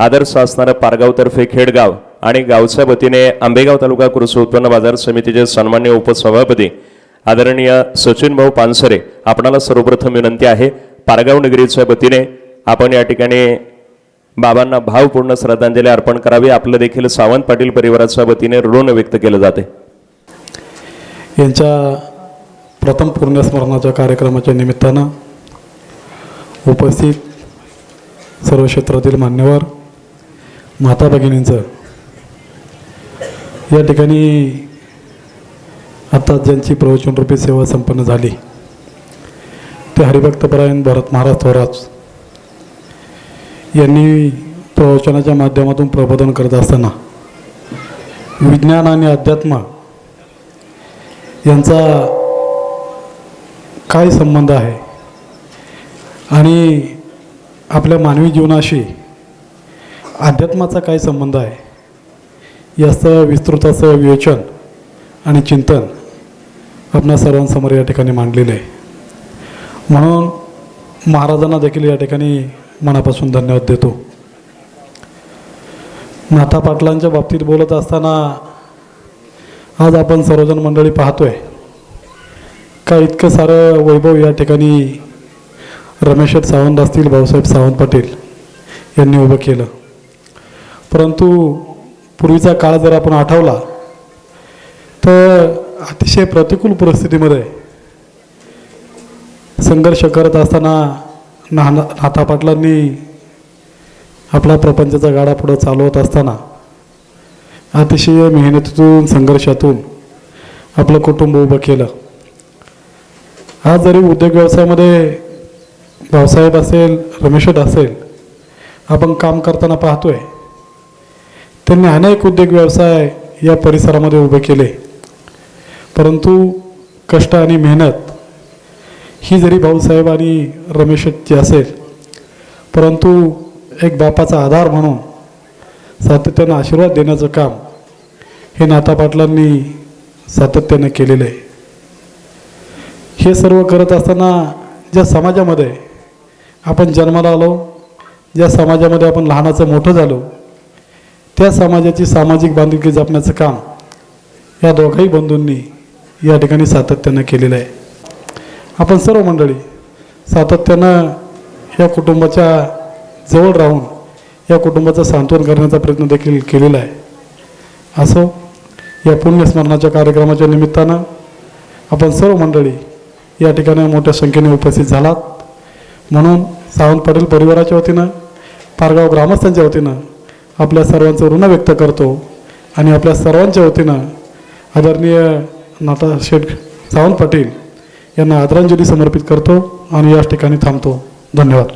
आदर्श असणारं पारगावतर्फे खेडगाव आणि गावच्या वतीने आंबेगाव तालुका कृषी उत्पन्न बाजार समितीचे सन्मान्य उपसभापती आदरणीय सचिन भाऊ पानसरे आपणाला सर्वप्रथम विनंती आहे पारगाव नगरीच्या वतीने आपण या ठिकाणी बाबांना भावपूर्ण श्रद्धांजली अर्पण करावी. आपलं देखील सावंत पाटील परिवाराच्या वतीने ऋण व्यक्त केलं जाते. यांच्या प्रथम पुण्यस्मरणाच्या कार्यक्रमाच्या निमित्तानं उपस्थित सर्व क्षेत्रातील मान्यवर माता भगिनींचं. या ठिकाणी आता ज्यांची प्रवचनरूपी सेवा संपन्न झाली ते हरिभक्तपरायण भरत महाराज थोरात यांनी प्रवचनाच्या माध्यमातून प्रबोधन करत असताना विज्ञान आणि अध्यात्म यांचा काय संबंध आहे आणि आपल्या मानवी जीवनाशी अध्यात्माचा काय संबंध आहे? याचं विस्तृत असं विवेचन आणि चिंतन आपणा सर्वांसमोर या ठिकाणी मांडलेलं आहे. म्हणून महाराजांना देखील या ठिकाणी मनापासून धन्यवाद देतो. नाथा पाटलांच्या बाबतीत बोलत असताना आज आपण सर्वजण मंडळी पाहतोय का इतकं सारं वैभव या ठिकाणी रमेश सावंत असतील भाऊसाहेब सावंत पाटील यांनी उभं केलं. परंतु पूर्वीचा काळ जर आपण आठवला तर अतिशय प्रतिकूल परिस्थितीमध्ये संघर्ष करत असताना नाना नाथा पाटलांनी आपला प्रपंचाचा गाडा पुढं चालवत असताना अतिशय मेहनतीतून संघर्षातून आपलं कुटुंब उभं केलं. आज जरी उद्योग व्यवसायामध्ये भाऊसाहेब असेल रमेशट असेल आपण काम करताना पाहतोय त्यांनी अनेक उद्योग व्यवसाय या परिसरामध्ये उभे केले. परंतु कष्ट आणि मेहनत ही जरी भाऊसाहेब आणि रमेशची असेल परंतु एक बापाचा आधार म्हणून सातत्यानं आशीर्वाद देण्याचं काम हे नाता पाटलांनी सातत्यानं केलेलं आहे. हे सर्व करत असताना ज्या समाजामध्ये आपण जन्माला आलो ज्या समाजामध्ये आपण लहानाचं मोठं झालो त्या समाजाची सामाजिक बांधिलकी जपण्याचं काम या दोघाही बंधूंनी या ठिकाणी सातत्यानं केलेलं आहे. आपण सर्व मंडळी सातत्यानं या कुटुंबाच्या जवळ राहून या कुटुंबाचं सांत्वन करण्याचा प्रयत्न देखील केलेला आहे. असो या पुण्यस्मरणाच्या कार्यक्रमाच्या निमित्तानं आपण सर्व मंडळी या ठिकाणी मोठ्या संख्येने उपस्थित झालात. म्हणून सावंत पाटील परिवाराच्या वतीनं पारगाव ग्रामस्थांच्या वतीनं आपल्या सर्वांचं ऋण व्यक्त करतो आणि आपल्या सर्वांच्या वतीनं आदरणीय नाता शेठ सावंत पाटील यांना आदरांजली समर्पित करतो आणि याच ठिकाणी थांबतो. धन्यवाद.